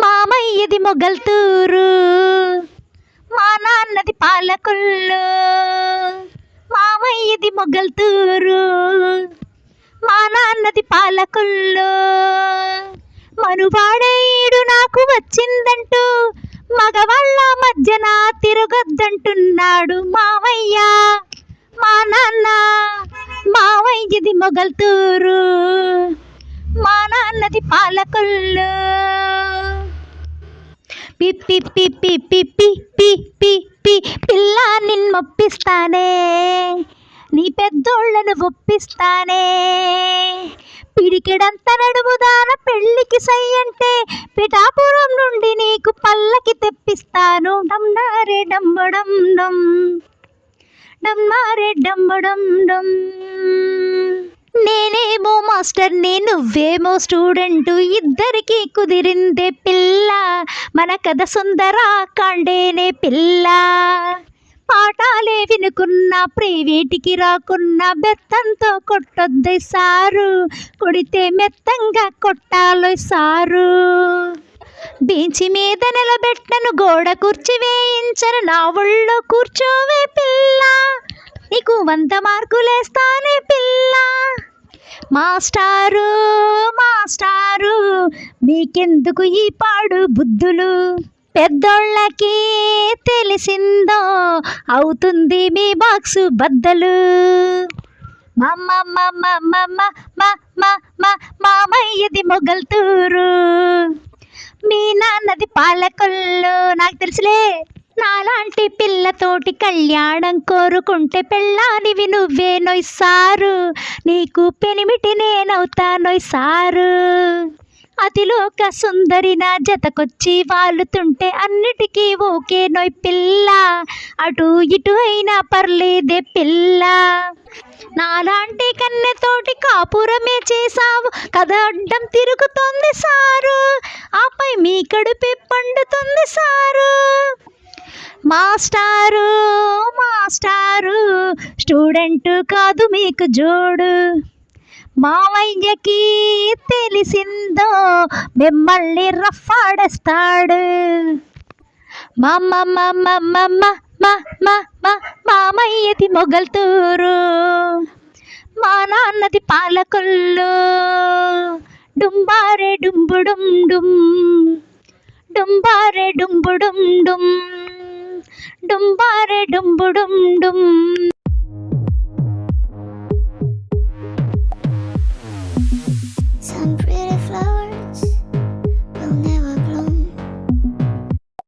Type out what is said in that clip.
మామయ్యది మొగల్తూరు. మా నాన్నది పాలకొల్లు. మామయ్యది మొగల్తూరు. మా నాన్నది పాలకొల్లు. మనువాడేయుడు నాకు వచ్చిందంటూ మగవాళ్ళ మధ్యన తిరగొద్దంటున్నాడు మావయ్య మా నాన్న మావయ్యది మొగల్తూరు. ఉన్నది నాన్నది పాలకొల్లు. పిప్పి పిప్పి పిప్పి పి పి పిల్ల నిన్నొప్పిస్తానే నీ పెద్దోళ్ళను ఒప్పిస్తానే. పిడికిడంత నడుముదాన పెళ్ళికి సై అంటే పిఠాపురం నుండి నీకు పల్లకి తెప్పిస్తాను. డమ్నారే డమ్మడం డమ్ డమ్నారే డమ్మడం డమ్ మో మాస్టర్ నేను నువ్వేమో స్టూడెంట్. ఇద్దరికి కుదిరిందే పిల్ల. మన కథ సుందరా కాండేనే పిల్ల. పాఠాలే వినుకున్న ప్రైవేటికి రాకున్న బెత్తంతో కొట్టొద్దు సారు. కొడితే మెత్తంగా కొట్టాలో సారు. బీచి మీద నిలబెట్టను గోడ కూర్చి వేయించను నా ఒళ్ళో కూర్చోవే పిల్ల. నీకు వంద మార్కులేస్తానే పిల్ల. మాస్టారు మాస్టారు మీకెందుకు ఈ పాడు బుద్ధులు? పెద్దోళ్ళకి తెలిసిందో అవుతుంది మీ బాక్సు బద్దలు. మామయ్యది మొగల్తూరు. మీ నాన్నది పాలకొల్లు నాకు తెలుసులే. నాలాంటి పిల్లతోటి కళ్యాణం కోరుకుంటే పెళ్ళానివి నువ్వే నొయ్సారు నీకు పెనిమిటి నేనవుతా నొయ్సారు అతిలోక సుందరి నా జతకొచ్చి వాలుతుంటే అన్నిటికీ ఓకే నొయ్ పిల్ల. అటు ఇటు అయినా పర్లేదే పిల్ల. నాలాంటి కన్నెతోటి కాపురమే చేసావు కథ అడ్డం తిరుగుతుంది సారు. ఆపై మీ కడుపే పండుతుంది సారు. మాస్టారు మాస్టారు స్టూడెంట్ కాదు మీకు జోడు. మావయ్యకి తెలిసిందో మిమ్మల్ని రఫాడేస్తాడు మామయ్యది మొగల్తూరు. మా నాన్నది పాలకొల్లు. డుంబారే డుంబుడుం డుం డుంబారే డుంబుడుం డుం డుంబారే డుంబుడుం డుమ్